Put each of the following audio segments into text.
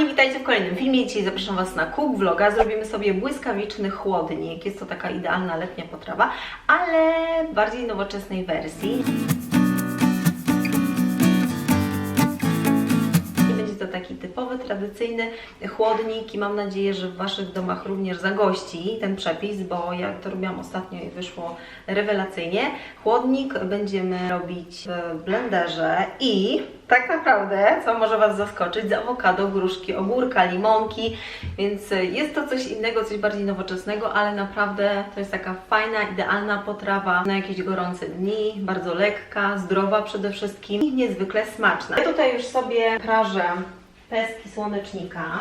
kochani, witajcie w kolejnym filmie. Dzisiaj zapraszam Was na cook vloga. Zrobimy sobie błyskawiczny chłodnik. Jest to taka idealna letnia potrawa, ale w bardziej nowoczesnej wersji. Tradycyjny chłodnik i mam nadzieję, że w Waszych domach również zagości ten przepis, bo ja to robiłam ostatnio i wyszło rewelacyjnie. Chłodnik będziemy robić w blenderze i tak naprawdę, co może Was zaskoczyć, z awokado, gruszki, ogórka, limonki, więc jest to coś innego, coś bardziej nowoczesnego, ale naprawdę to jest taka fajna, idealna potrawa na jakieś gorące dni, bardzo lekka, zdrowa przede wszystkim i niezwykle smaczna. Ja tutaj już sobie prażę pestki słonecznika.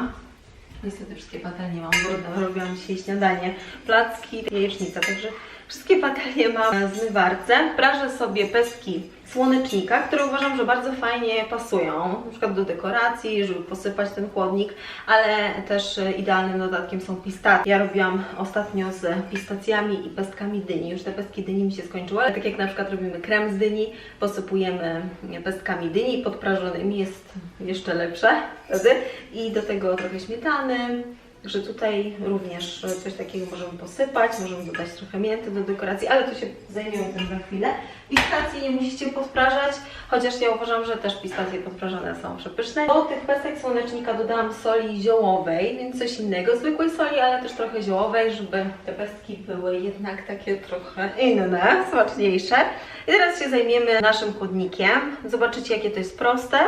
Niestety wszystkie patelnie mam brudne, robiłam dzisiaj śniadanie, placki, jajecznica, także wszystkie patelnie mam na zmywarce. Prażę sobie pestki słonecznika, które uważam, że bardzo fajnie pasują, na przykład do dekoracji, żeby posypać ten chłodnik, ale też idealnym dodatkiem są pistacje. Ja robiłam ostatnio z pistacjami i pestkami dyni, już te pestki dyni mi się skończyły, ale tak jak na przykład robimy krem z dyni, posypujemy pestkami dyni podprażonymi, jest jeszcze lepsze wtedy i do tego trochę śmietany, Także tutaj również coś takiego możemy posypać, możemy dodać trochę mięty do dekoracji, ale to się zajmiemy tym za chwilę. Pistacje nie musicie podprażać, chociaż ja uważam, że też pistacje podprażone są przepyszne. Do tych pestek słonecznika dodałam soli ziołowej, więc coś innego, zwykłej soli, ale też trochę ziołowej, żeby te pestki były jednak takie trochę inne, smaczniejsze. I teraz się zajmiemy naszym chłodnikiem. Zobaczycie, jakie to jest proste.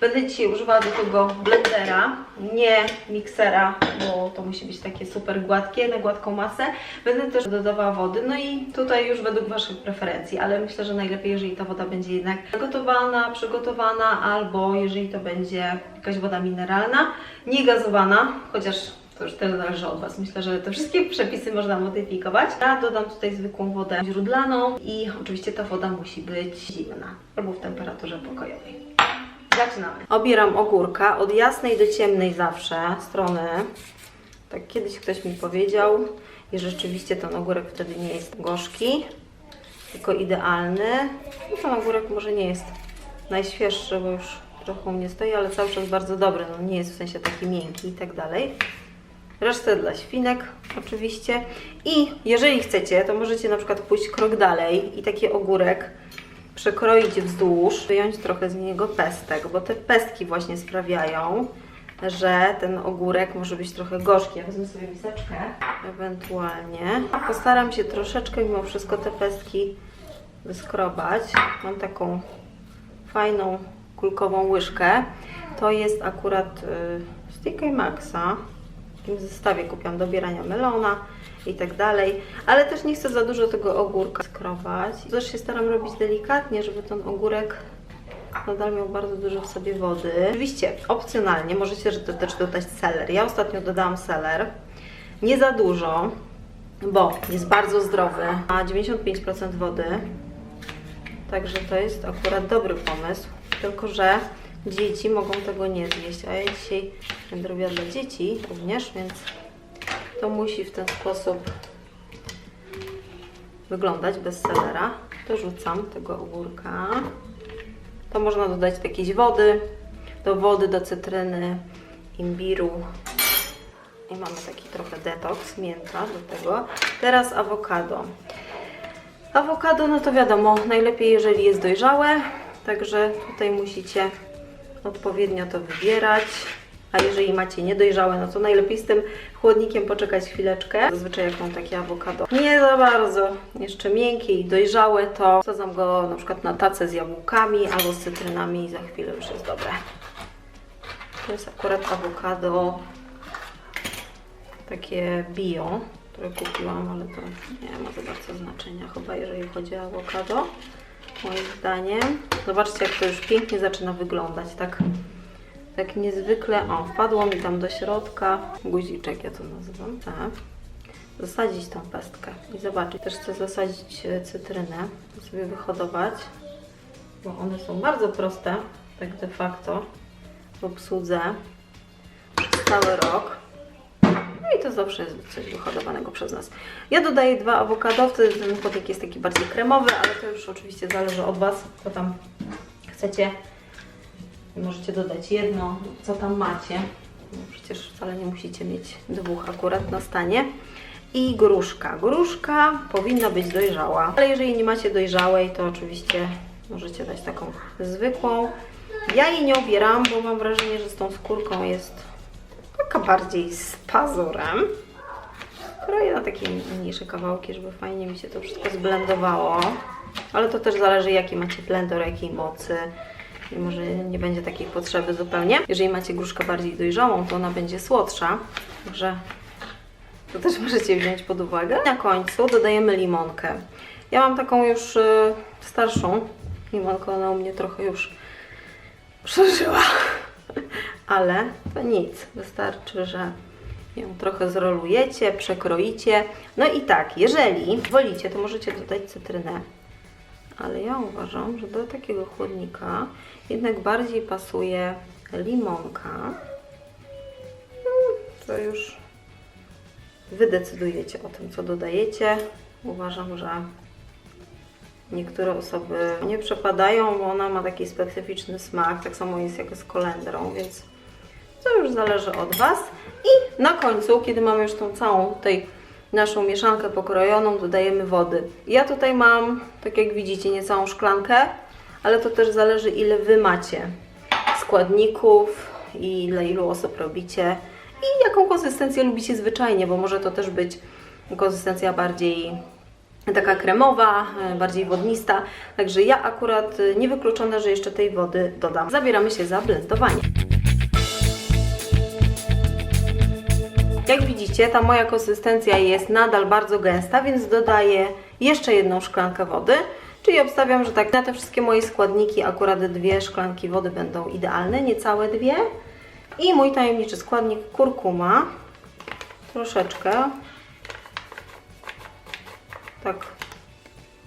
Będę dzisiaj używała do tego blendera, nie miksera, bo to musi być takie super gładkie, na gładką masę. Będę też dodawała wody, no i tutaj już według Waszych preferencji, ale myślę, że najlepiej, jeżeli ta woda będzie jednak gotowana, przygotowana, albo jeżeli to będzie jakaś woda mineralna, nie gazowana, chociaż to już tyle zależy od Was. Myślę, że te wszystkie przepisy można modyfikować. Ja dodam tutaj zwykłą wodę źródlaną i oczywiście ta woda musi być zimna albo w temperaturze pokojowej. Zaczynamy. Obieram ogórka od jasnej do ciemnej zawsze strony. Tak kiedyś ktoś mi powiedział i rzeczywiście ten ogórek wtedy nie jest gorzki, tylko idealny. No ten ogórek może nie jest najświeższy, bo już trochę u mnie stoi, ale cały czas bardzo dobry. No nie jest w sensie taki miękki i tak dalej. Resztę dla świnek oczywiście. I jeżeli chcecie, to możecie na przykład pójść krok dalej i taki ogórek przekroić wzdłuż, wyjąć trochę z niego pestek, bo te pestki właśnie sprawiają, że ten ogórek może być trochę gorzki. Ja wezmę sobie miseczkę, ewentualnie. Postaram się troszeczkę mimo wszystko te pestki wyskrobać. Mam taką fajną kulkową łyżkę. To jest akurat y, z TK Maxa. Takim zestawie kupiłam do bierania melona i tak dalej, ale też nie chcę za dużo tego ogórka skrobać. Też się staram robić delikatnie, żeby ten ogórek nadal miał bardzo dużo w sobie wody. Oczywiście opcjonalnie możecie też dodać seler. Ja ostatnio dodałam seler, nie za dużo, bo jest bardzo zdrowy, ma 95% wody, także to jest akurat dobry pomysł, tylko że dzieci mogą tego nie zjeść, a ja dzisiaj będę robiła dla dzieci również, więc to musi w ten sposób wyglądać bez selera. Dorzucam tego ogórka. To można dodać do jakiejś wody, do wody, do cytryny, imbiru. I mamy taki trochę detoks, mięta do tego. Teraz awokado. Awokado, no to wiadomo, najlepiej jeżeli jest dojrzałe, także tutaj musicie odpowiednio to wybierać. A jeżeli macie niedojrzałe, no to najlepiej z tym chłodnikiem poczekać chwileczkę. Zazwyczaj jak mam takie awokado nie za bardzo jeszcze miękkie i dojrzałe, to wsadzam go na przykład na tacę z jabłkami albo z cytrynami i za chwilę już jest dobre. To jest akurat awokado takie bio, które kupiłam, ale to nie ma za bardzo znaczenia chyba, jeżeli chodzi o awokado. Moim zdaniem. Zobaczcie, jak to już pięknie zaczyna wyglądać. Tak tak niezwykle, o, wpadło mi tam do środka guziczek, ja to nazywam, tak. Zasadzić tą pestkę i zobaczyć. Też chcę zasadzić e, cytrynę, sobie wyhodować, bo one są bardzo proste, tak de facto, w obsłudze cały rok. No i to zawsze jest coś wyhodowanego przez nas. Ja dodaję dwa awokado, wtedy ten chłodnik jest taki bardziej kremowy, ale to już oczywiście zależy od Was, co tam chcecie Możecie dodać jedno, co tam macie. No, przecież wcale nie musicie mieć dwóch akurat na stanie. I gruszka. Gruszka powinna być dojrzała, ale jeżeli nie macie dojrzałej, to oczywiście możecie dać taką zwykłą. Ja jej nie obieram, bo mam wrażenie, że z tą skórką jest taka bardziej z pazurem. Kroję na takie mniejsze kawałki, żeby fajnie mi się to wszystko zblendowało. Ale to też zależy, jaki macie blender, jakiej mocy. I może nie będzie takiej potrzeby zupełnie. Jeżeli macie gruszkę bardziej dojrzałą, to ona będzie słodsza. Także to też możecie wziąć pod uwagę. Na końcu dodajemy limonkę. Ja mam taką już y, starszą limonkę, ona u mnie trochę już przeżyła. Ale to nic, wystarczy, że ją trochę zrolujecie, przekroicie. No i tak, jeżeli wolicie, to możecie dodać cytrynę. Ale ja uważam, że do takiego chłodnika jednak bardziej pasuje limonka. No, to już Wy decydujecie o tym, co dodajecie. Uważam, że niektóre osoby nie przepadają, bo ona ma taki specyficzny smak. Tak samo jest jak z kolendrą, więc to już zależy od Was. I na końcu, kiedy mamy już tą całą tutaj naszą mieszankę pokrojoną, dodajemy wody. Ja tutaj mam, tak jak widzicie, niecałą szklankę, ale to też zależy ile Wy macie składników i dla ilu osób robicie i jaką konsystencję lubicie zwyczajnie, bo może to też być konsystencja bardziej taka kremowa, e, bardziej wodnista. Także ja akurat e, niewykluczone, że jeszcze tej wody dodam. Zabieramy się za blendowanie. Jak widzicie, ta moja konsystencja jest nadal bardzo gęsta, więc dodaję jeszcze jedną szklankę wody. Czyli obstawiam, że tak na te wszystkie moje składniki akurat dwie szklanki wody będą idealne, niecałe dwie. I mój tajemniczy składnik kurkuma. Troszeczkę. Tak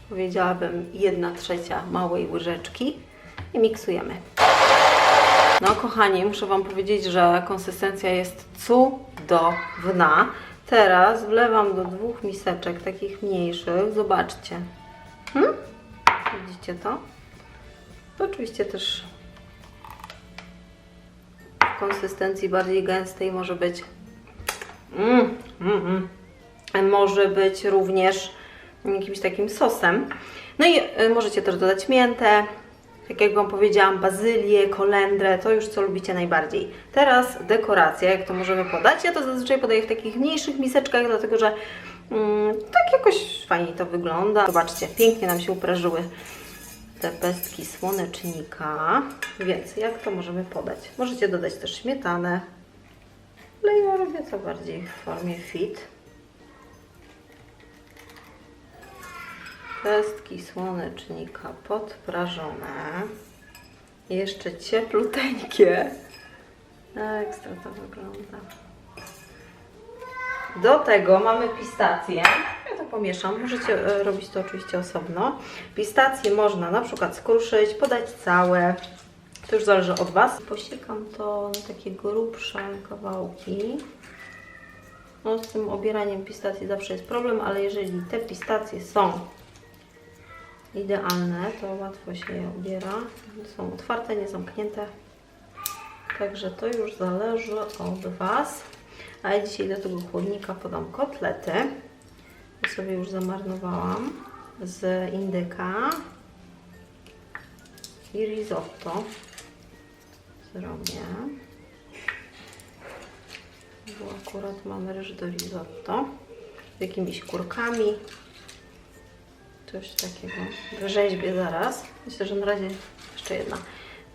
powiedziałabym jedna trzecia małej łyżeczki. I miksujemy. No kochani, muszę Wam powiedzieć, że konsystencja jest cudowna. Teraz wlewam do dwóch miseczek, takich mniejszych. Zobaczcie. Hmm? Widzicie to? To oczywiście też w konsystencji bardziej gęstej może być mm, mm, mm. może być również jakimś takim sosem. No i y, możecie też dodać miętę, tak jak Wam powiedziałam, bazylię, kolendrę, to już co lubicie najbardziej. Teraz dekoracja, jak to możemy podać. Ja to zazwyczaj podaję w takich mniejszych miseczkach, dlatego że mm, tak jakoś fajnie to wygląda. Zobaczcie, pięknie nam się uprażyły te pestki słonecznika. Więc jak to możemy podać? Możecie dodać też śmietanę, ale ja robię to bardziej w formie fit. Pestki słonecznika podprażone. Jeszcze ciepluteńkie. Ekstra to wygląda. Do tego mamy pistacje. Ja to pomieszam. Możecie e, robić to oczywiście osobno. Pistacje można na przykład skruszyć, podać całe. To już zależy od Was. Posiekam to na takie grubsze kawałki. No, z tym obieraniem pistacji zawsze jest problem, ale jeżeli te pistacje są idealne, to łatwo się je obiera. Są otwarte, nie zamknięte. Także to już zależy od Was. A ja dzisiaj do tego chłodnika podam kotlety. To sobie już zamarnowałam z indyka i risotto zrobię. Bo akurat mamy ryż do risotto z jakimiś kurkami. Coś takiego wyrzeźbię zaraz. Myślę, że na razie jeszcze jedna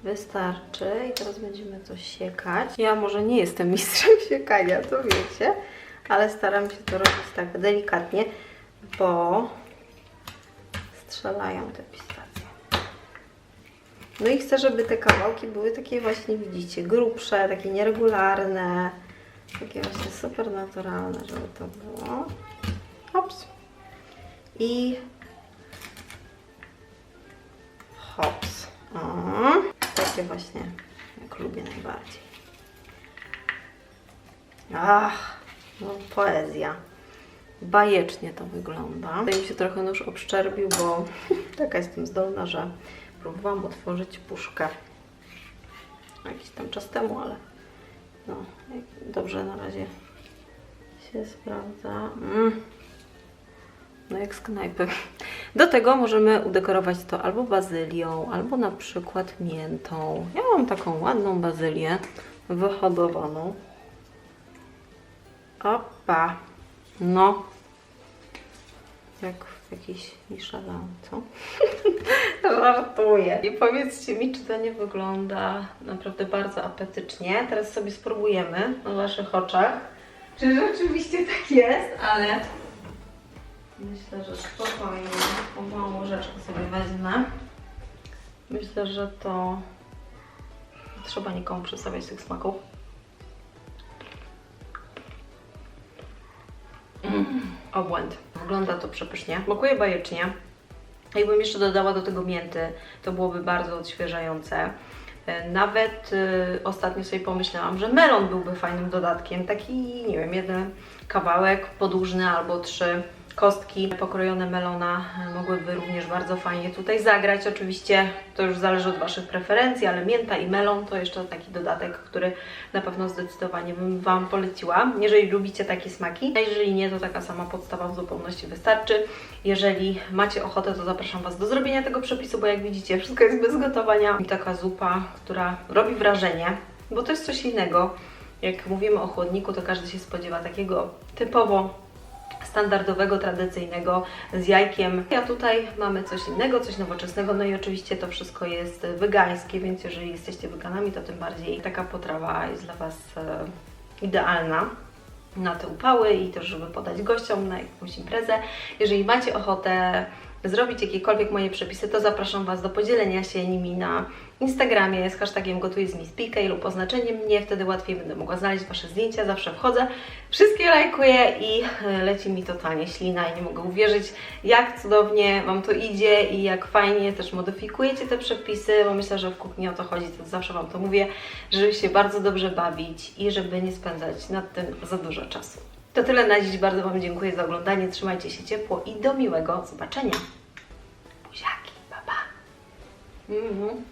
wystarczy. I teraz będziemy to siekać. Ja może nie jestem mistrzem siekania, to wiecie, ale staram się to robić tak delikatnie, bo strzelają te pistacje. No i chcę, żeby te kawałki były takie właśnie, widzicie, grubsze, takie nieregularne, takie właśnie super naturalne, żeby to było. Hops. I hops. O, takie właśnie, jak lubię najbardziej. Ach, no poezja. Bajecznie to wygląda. Tutaj mi się trochę nóż obszczerbił, bo taka jestem zdolna, że próbowałam otworzyć puszkę jakiś tam czas temu, ale no, Dobrze na razie się sprawdza. Mm. No jak z knajpy. Do tego możemy udekorować to albo bazylią, albo na przykład miętą. Ja mam taką ładną bazylię wyhodowaną. Opa. No. Jak w jakiejś Michelin, co? Żartuję. I powiedzcie mi, czy to nie wygląda naprawdę bardzo apetycznie. Teraz sobie spróbujemy na Waszych oczach, czy rzeczywiście tak jest, ale myślę, że spokojnie. Małą łyżeczkę sobie wezmę. Myślę, że to trzeba nikomu przedstawiać tych smaków. Obłęd. Wygląda to przepysznie. Smakuje bajecznie. Jakbym jeszcze dodała do tego mięty, to byłoby bardzo odświeżające. E, Nawet y, ostatnio sobie pomyślałam, że melon byłby fajnym dodatkiem. Taki, nie wiem, jeden kawałek podłużny albo trzy kostki pokrojone melona mogłyby również bardzo fajnie tutaj zagrać. Oczywiście to już zależy od Waszych preferencji, ale mięta i melon to jeszcze taki dodatek, który na pewno zdecydowanie bym Wam poleciła, jeżeli lubicie takie smaki. A jeżeli nie, to taka sama podstawa w zupełności wystarczy. Jeżeli macie ochotę, to zapraszam Was do zrobienia tego przepisu, bo jak widzicie, wszystko jest bez gotowania. I taka zupa, która robi wrażenie, bo to jest coś innego. Jak mówimy o chłodniku, to każdy się spodziewa takiego typowo standardowego, tradycyjnego z jajkiem. A tutaj mamy coś innego, coś nowoczesnego, no i oczywiście to wszystko jest wegańskie, więc jeżeli jesteście weganami, to tym bardziej taka potrawa jest dla Was e, idealna na te upały i też, żeby podać gościom na jakąś imprezę. Jeżeli macie ochotę zrobić jakiekolwiek moje przepisy, to zapraszam Was do podzielenia się nimi na Instagramie z hashtagiem gotuję z Miss PK lub oznaczeniem mnie, wtedy łatwiej będę mogła znaleźć Wasze zdjęcia, zawsze wchodzę, wszystkie lajkuję i e, leci mi totalnie ślina i nie mogę uwierzyć, jak cudownie Wam to idzie i jak fajnie też modyfikujecie te przepisy, bo myślę, że w kuchni o to chodzi, to zawsze Wam to mówię, żeby się bardzo dobrze bawić i żeby nie spędzać nad tym za dużo czasu. To tyle na dziś, bardzo Wam dziękuję za oglądanie, trzymajcie się ciepło i do miłego zobaczenia. Buziaki! Mhm.